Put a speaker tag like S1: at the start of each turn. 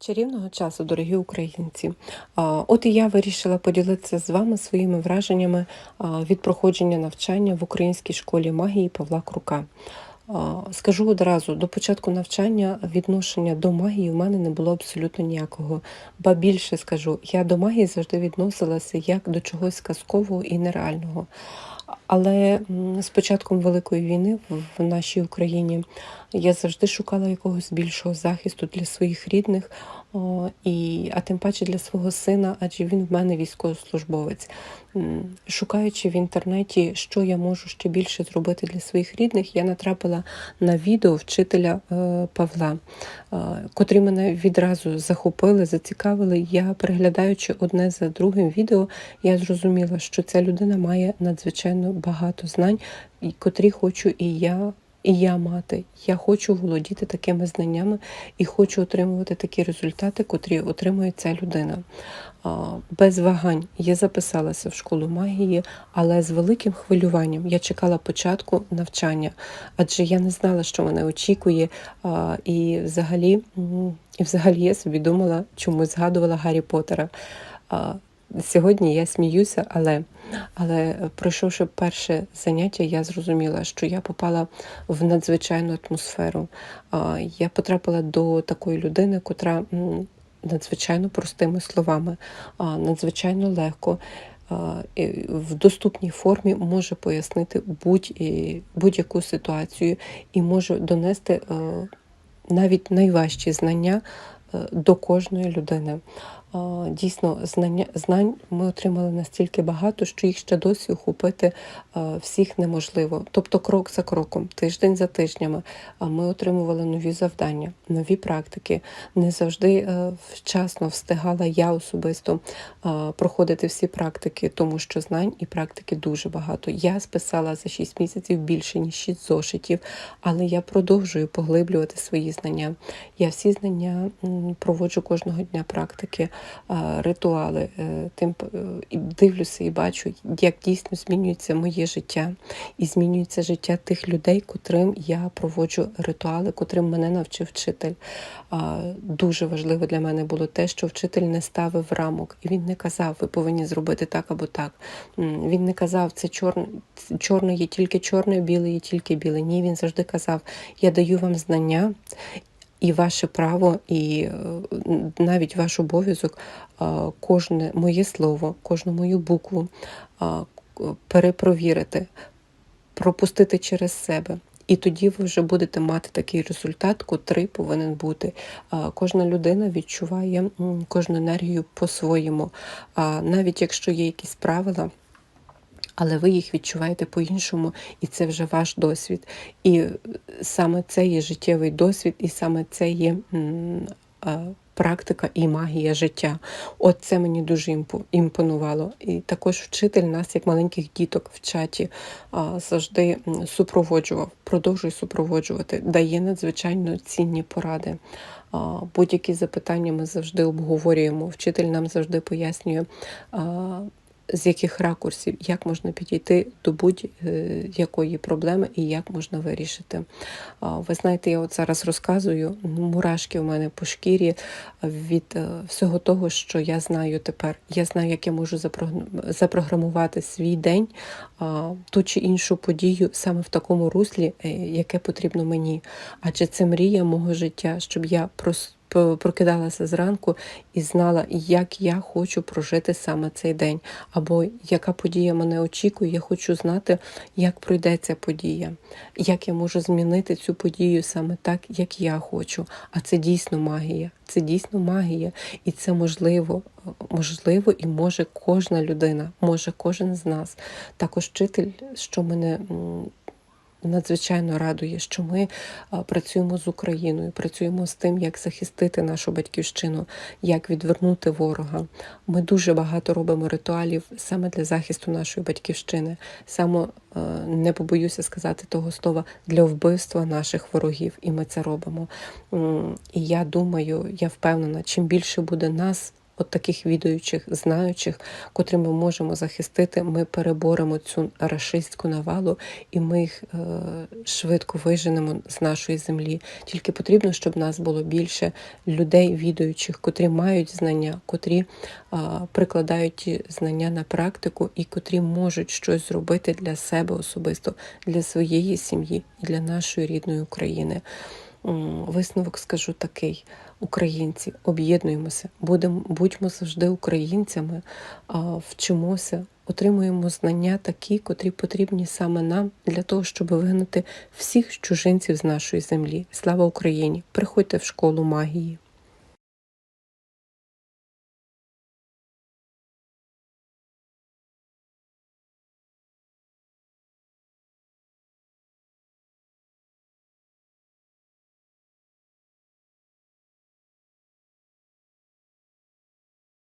S1: Чарівного часу, дорогі українці. От і я вирішила поділитися з вами своїми враженнями від проходження навчання в українській школі магії Павла Крука. Скажу одразу, до початку навчання відношення до магії в мене не було абсолютно ніякого. Ба більше скажу, я до магії завжди відносилася як до чогось казкового і нереального. Але з початком Великої війни в нашій Україні я завжди шукала якогось більшого захисту для своїх рідних, о, і, а тим паче для свого сина, адже він в мене військовослужбовець. Шукаючи в інтернеті, що я можу ще більше зробити для своїх рідних, я натрапила на відео вчителя е, Павла, е, котрі мене відразу захопили, зацікавили. Я переглядаючи одне за другим відео, я зрозуміла, що ця людина має надзвичайно багато знань, котрі хочу і я. І я мати, я хочу володіти такими знаннями і хочу отримувати такі результати, котрі отримує ця людина. Без вагань я записалася в школу магії, але з великим хвилюванням я чекала початку навчання, адже я не знала, що мене очікує. І взагалі, і взагалі я собі думала, чомусь згадувала Гаррі Поттера. Сьогодні я сміюся, але, але пройшовши перше заняття, я зрозуміла, що я попала в надзвичайну атмосферу. Я потрапила до такої людини, котра надзвичайно простими словами, надзвичайно легко. В доступній формі може пояснити будь-яку ситуацію і може донести е, навіть найважчі знання е, до кожної людини. Дійсно, знання знань ми отримали настільки багато, що їх ще досі охопити всіх неможливо. Тобто, крок за кроком, тиждень за тижнями, ми отримували нові завдання, нові практики. Не завжди е, вчасно встигала я особисто проходити всі практики, тому що знань і практики дуже багато. Я списала за 6 місяців більше ніж 6 зошитів, але я продовжую поглиблювати свої знання. Я всі знання проводжу кожного дня практики, ритуали. е, Тим е, дивлюся і бачу, як дійсно змінюється моє життя, і змінюється життя тих людей, котрим я проводжу ритуали, котрим мене навчив вчитель. Дуже важливо для мене було те, що вчитель не ставив рамок, і він не казав, ви повинні зробити так або так. Він не казав, це чорне, чорне є тільки чорне, біле є тільки біле. Ні, він завжди казав, я даю вам знання. І ваше право, і е, навіть ваш обов'язок кожне моє слово, кожну мою букву перепровірити, пропустити через себе. І тоді ви вже будете мати такий результат, котрий повинен бути. Кожна людина відчуває кожну енергію по-своєму. Навіть якщо є якісь правила, але ви їх відчуваєте по-іншому, і це вже ваш досвід. І е, саме це є життєвий досвід, і саме це є практика і магія життя. От це мені дуже імпонувало. І також вчитель нас, як маленьких діток в чаті, завжди супроводжував, продовжує супроводжувати, дає надзвичайно цінні поради. Будь-які запитання ми завжди обговорюємо. Вчитель нам завжди пояснює. З яких ракурсів, як можна підійти до будь-якої проблеми і як можна вирішити. Ви знаєте, я от зараз розказую, мурашки у мене по шкірі від е, всього того, що я знаю тепер. Я знаю, як я можу запрограмувати свій день, ту чи іншу подію саме в такому руслі, е, яке потрібно мені. Адже це мрія мого життя, щоб я прос по- прокидалася зранку і знала, як я хочу прожити саме цей день, або яка подія мене очікує. Я хочу знати, як пройде ця подія, як я можу змінити цю подію саме так, як я хочу. А це дійсно магія. Це дійсно магія, і це можливо, можливо, і може кожна людина, може кожен з нас. Також вчитель, що мене надзвичайно радує, що ми працюємо з Україною, працюємо з тим, як захистити нашу батьківщину, як відвернути ворога. Ми дуже багато робимо ритуалів саме для захисту нашої батьківщини, саме не побоюся сказати того слова для вбивства наших ворогів, і ми це робимо. І я думаю, я впевнена, чим більше буде нас от таких відаючих, знаючих, котрі ми можемо захистити, ми переборемо цю рашистську навалу і ми їх е, швидко виженемо з нашої землі. Тільки потрібно, щоб нас було більше людей, відаючих, котрі мають знання, котрі е, прикладають ті знання на практику і котрі можуть щось зробити для себе особисто, для своєї сім'ї і для нашої рідної України. Висновок скажу такий: українці, об'єднуємося, будемо, будьмо завжди українцями, вчимося, отримуємо знання такі, котрі потрібні саме нам для того, щоб вигнати всіх чужинців з нашої землі. Слава Україні! Приходьте в школу магії.